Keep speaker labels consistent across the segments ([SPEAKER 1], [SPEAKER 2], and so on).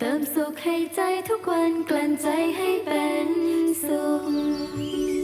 [SPEAKER 1] เติมสุขให้ใจทุกวันกลั่นใจให้เป็นสุข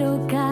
[SPEAKER 1] どか